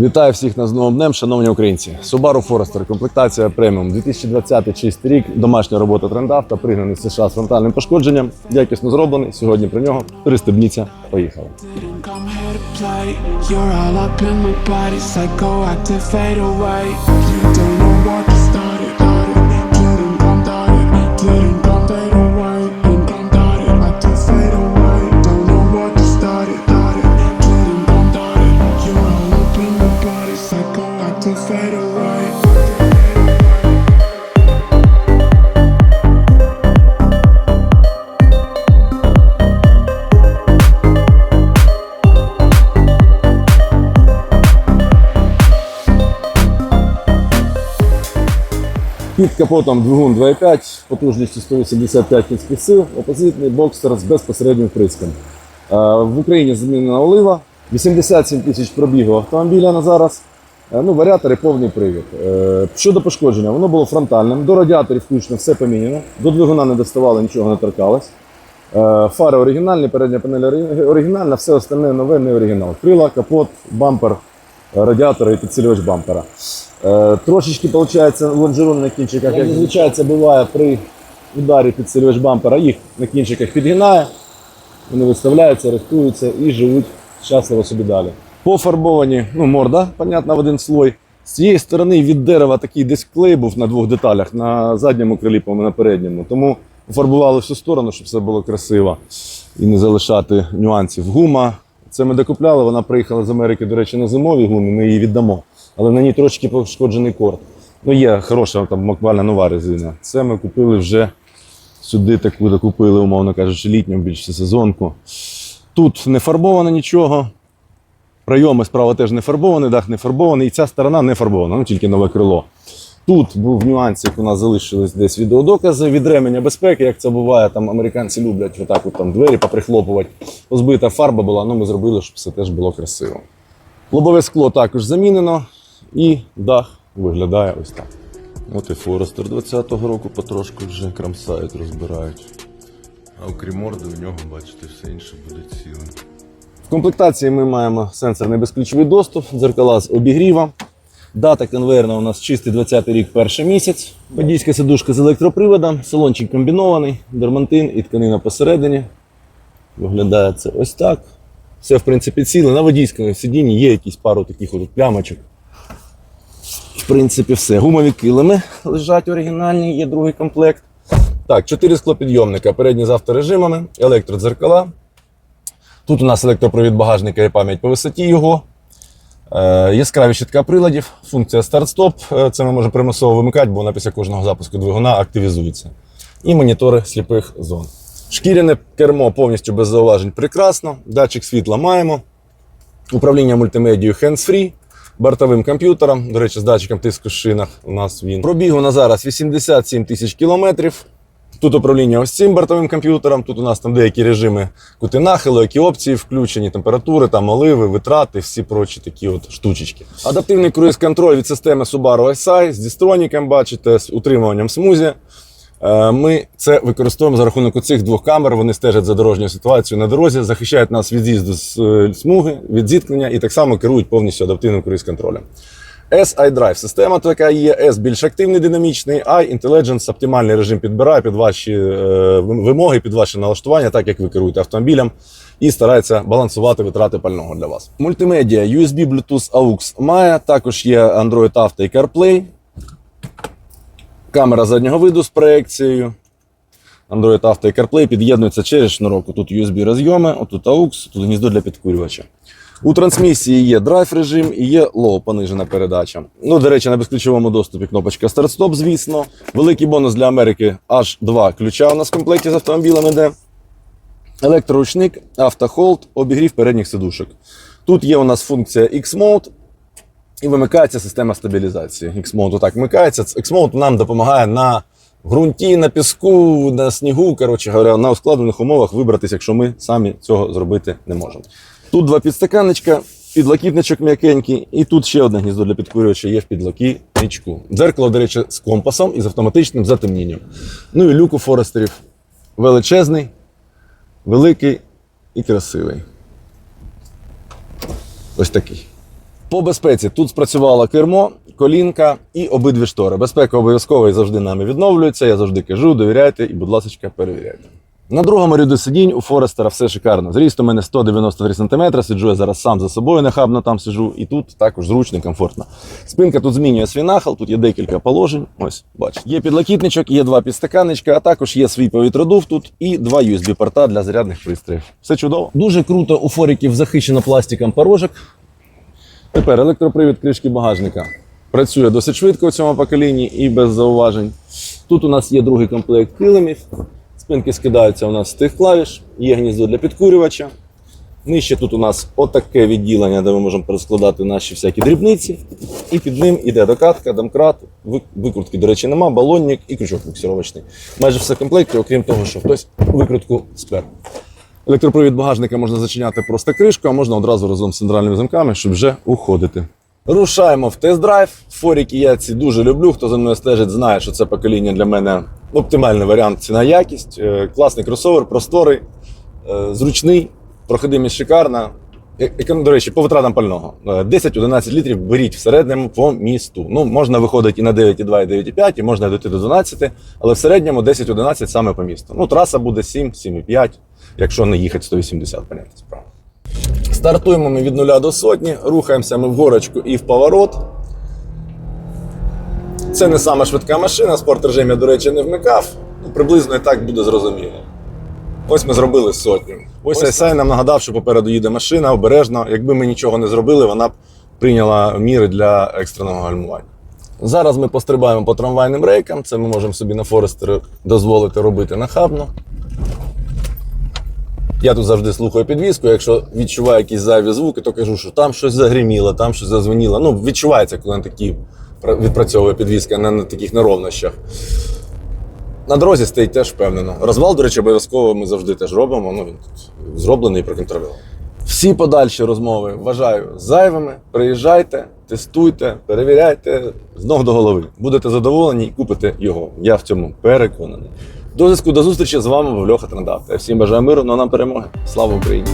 Вітаю всіх нас з новим днем, шановні українці. Subaru Forester, комплектація преміум, 2020 чистий рік, домашня робота трендавто, пригнаний США з фронтальним пошкодженням. Якісно зроблений. Сьогодні про нього пристебніться. Поїхали. Під капотом двигун 2.5, потужністю 185 кінських сил, опозитний бокстер з безпосереднім вприском. Е, В Україні замінена олива, 87 тисяч пробігу автомобіля на зараз. Е, Ну, варіатори повний привід. Е, Щодо пошкодження, воно було фронтальним. До радіаторів включно все поміняно. До двигуна не доставало, нічого не торкалось. Фари оригінальні, передня панель оригінальна, все остальне нове, не оригінал. Крила, капот, бампер, радіатори і підсилювач бампера. Е, Трошечки, виходить, лонжерон на кінчиках, як зазвичай це буває при ударі підсилювач бампера, їх на кінчиках підгинає, вони виставляються, рихтуються і живуть щасливо собі далі. Пофарбовані, ну, морда, понятно, в один слой. З цієї сторони від дерева такий десь клей був на двох деталях, на задньому крилі, по на передньому. Тому пофарбували всю сторону, щоб все було красиво і не залишати нюансів. Гума. Це ми докупляли, вона приїхала з Америки, до речі, на зимовій гумі, ми її віддамо. Але на ній трошки пошкоджений корд. Ну, є хороша там буквально нова резина. Це ми купили вже сюди таку докупили, умовно кажучи, літню більше сезонку. Тут не фарбовано нічого. Прийоми справа теж не фарбований, дах не фарбований, і ця сторона не фарбована, ну тільки нове крило. Тут був нюанс, як у нас залишились десь відеодокази від ременя безпеки, як це буває, там американці люблять отак от там двері поприхлопувати. Позбита фарба була, ну ми зробили, щоб все теж було красиво. Лобове скло також замінено, і дах виглядає ось так. От і Форестер 20-го року потрошку вже крамсають, розбирають. А окрім морди, у нього, бачите, все інше буде ціле. В комплектації ми маємо сенсорний безключовий доступ, дзеркала з обігрівом. Дата конвейерна у нас чистий 20 рік, перший місяць. Водійська сидушка з електроприводом, салончик комбінований, дермантин і тканина посередині. Виглядає це ось так. Все, в принципі, ціле. На водійському сидінні є якісь пару таких от плямочок. В принципі, все. Гумові килими лежать оригінальні, є другий комплект. Так, чотири склопідйомника, передні з авторежимами, електродзеркала, Тут у нас електропровід багажника і пам'ять по висоті його. Е, яскраві щитка приладів, функція старт-стоп. Е, Це ми можемо примусово вимикати, бо вона після кожного запуску двигуна активізується. І монітори сліпих зон. Шкіряне кермо повністю без зауважень прекрасно. Датчик світла маємо. Управління мультимедією hands-free, бортовим комп'ютером. До речі, з датчиком тиску в шинах у нас він. Пробігу на зараз 87 тисяч кілометрів. Тут управління ось цим бортовим комп'ютером. Тут у нас там деякі режими кути нахилу, які опції включені, температури, там оливи, витрати, всі прочі такі от штучечки. Адаптивний круїз-контроль від системи Subaru SI з дістроніком, бачите, з утримуванням смузі. Е, Ми це використовуємо за рахунок цих двох камер. Вони стежать за дорожньою ситуацією на дорозі, захищають нас від з'їзду з е, смуги, від зіткнення і так само керують повністю адаптивним круїз-контролем. S iDrive система така є, S більш активний, динамічний, I Intelligence оптимальний режим підбирає під ваші е, вимоги, під ваші налаштування, так як ви керуєте автомобілем, і старається балансувати витрати пального для вас. Мультимедіа USB, Bluetooth, AUX має, також є Android Auto і CarPlay. Камера заднього виду з проекцією. Android Auto і CarPlay під'єднуються через шнурок. Тут USB розйоми, отут AUX, тут гніздо для підкурювача. У трансмісії є драйв режим і є лоу понижена передача. Ну, до речі, на безключовому доступі кнопочка старт-стоп, звісно. Великий бонус для Америки аж два ключа у нас в комплекті з автомобілем іде. Електроручник, автохолд, обігрів передніх сидушок. Тут є у нас функція X-Mode і вимикається система стабілізації. X-Mode отак вмикається. X-Mode нам допомагає на ґрунті, на піску, на снігу, коротше говоря, на ускладнених умовах вибратися, якщо ми самі цього зробити не можемо. Тут два підстаканничка, підлокітничок м'якенький, і тут ще одне гніздо для підкурювача є в підлокітничку. Дзеркало, до речі, з компасом і з автоматичним затемнінням. Ну і люк у форестерів величезний, великий і красивий. Ось такий. По безпеці тут спрацювало кермо, колінка і обидві штори. Безпека обов'язково і завжди нами відновлюється. Я завжди кажу, довіряйте і, будь ласка, перевіряйте. На другому ряду сидінь у Форестера все шикарно. Зріст у мене 193 см, сиджу я зараз сам за собою, нахабно там сиджу, і тут також зручно комфортно. Спинка тут змінює свій нахил, тут є декілька положень. Ось, бачите. Є підлокітничок, є два підстаканничка, а також є свій повітродув тут і два USB-порта для зарядних пристроїв. Все чудово. Дуже круто у форіків захищено пластиком порожок. Тепер електропривід кришки багажника. Працює досить швидко у цьому поколінні і без зауважень. Тут у нас є другий комплект килимів. Спинки скидаються у нас з тих клавіш, є гніздо для підкурювача. Нижче тут у нас отаке відділення, де ми можемо перескладати наші всякі дрібниці. І під ним іде докатка, домкрат, викрутки, до речі, нема, балонник і крючок буксировочний. Майже все в комплекті, окрім того, що хтось викрутку спер. Електропровід багажника можна зачиняти просто кришкою, а можна одразу разом з центральними замками, щоб вже уходити. Рушаємо в тест-драйв. Форіки я ці дуже люблю. Хто за мною стежить, знає, що це покоління для мене оптимальний варіант ціна-якість. Е, Класний кросовер, просторий, е, зручний, проходимість шикарна. Е- До речі, по витратам пального. Е, 10-11 літрів беріть в середньому по місту. Ну, можна виходити і на 9,2, і 9,5, і можна дойти до 12, але в середньому 10-11 саме по місту. Ну, траса буде 7, 7,5, якщо не їхати 180, понятно, справа. Стартуємо ми від нуля до сотні, рухаємося ми в горочку і в поворот. Це не сама швидка машина, спорт режим я, до речі, не вмикав. Ну, приблизно і так буде зрозуміло. Ось ми зробили сотню. Ось Айсай нам нагадав, що попереду їде машина обережно. Якби ми нічого не зробили, вона б прийняла міри для екстреного гальмування. Зараз ми пострибаємо по трамвайним рейкам. Це ми можемо собі на Форестері дозволити робити нахабно. Я тут завжди слухаю підвізку. Якщо відчуваю якісь зайві звуки, то кажу, що там щось загриміло, там щось зазвеніло. Ну, відчувається, коли на такі відпрацьовує підвізка, а не на таких неровнощах. На дорозі стоїть теж впевнено. Розвал, до речі, обов'язково ми завжди теж робимо. Ну, він тут зроблений і проконтрольований. Всі подальші розмови вважаю зайвими. Приїжджайте, тестуйте, перевіряйте з ног до голови. Будете задоволені і купите його. Я в цьому переконаний. До зв'язку, до зустрічі з вами був Льоха Трандавта. Я всім бажаю миру, ну а нам перемоги. Слава Україні!